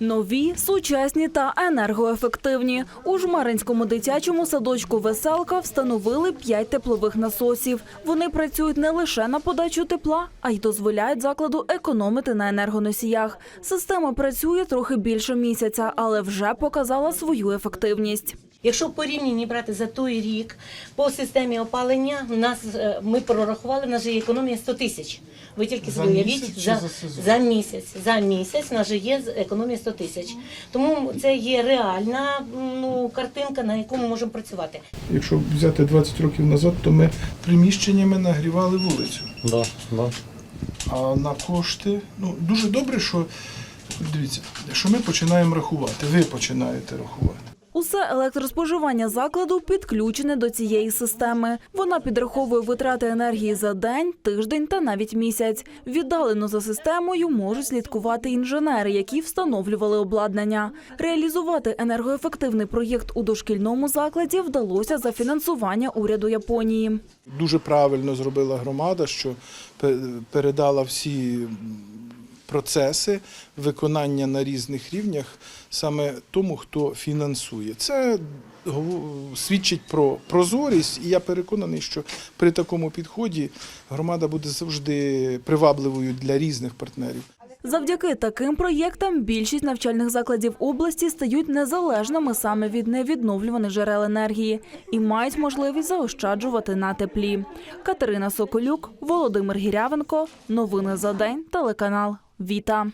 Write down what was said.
Нові, сучасні та енергоефективні. У жмаринському дитячому садочку Веселка встановили п'ять теплових насосів. Вони працюють не лише на подачу тепла, а й дозволяють закладу економити на енергоносіях. Система працює трохи більше місяця, але вже показала свою ефективність. Якщо в порівнянні брати за той рік по системі опалення, у нас е, ми прорахували, в нас же є економія 100 тисяч. Ви тільки За уявіть за, за за місяць. За місяць в нас же є економія 100 тисяч. Тому це є реальна ну, картинка, на яку ми можемо працювати. Якщо взяти 20 років назад, то ми приміщеннями нагрівали вулицю. Да, да. А на кошти, ну дуже добре, що дивіться, що ми починаємо рахувати. Ви починаєте рахувати. Усе електроспоживання закладу підключене до цієї системи. Вона підраховує витрати енергії за день, тиждень та навіть місяць. Віддалено за системою можуть слідкувати інженери, які встановлювали обладнання. Реалізувати енергоефективний проєкт у дошкільному закладі вдалося за фінансування уряду Японії. Дуже правильно зробила громада, що пе- передала всі процеси виконання на різних рівнях саме тому, хто фінансує. Це свідчить про прозорість, і я переконаний, що при такому підході громада буде завжди привабливою для різних партнерів. Завдяки таким проєктам більшість навчальних закладів області стають незалежними саме від невідновлюваних джерел енергії і мають можливість заощаджувати на теплі. Катерина Соколюк, Володимир Гірявенко. Новини за день. Телеканал Віта.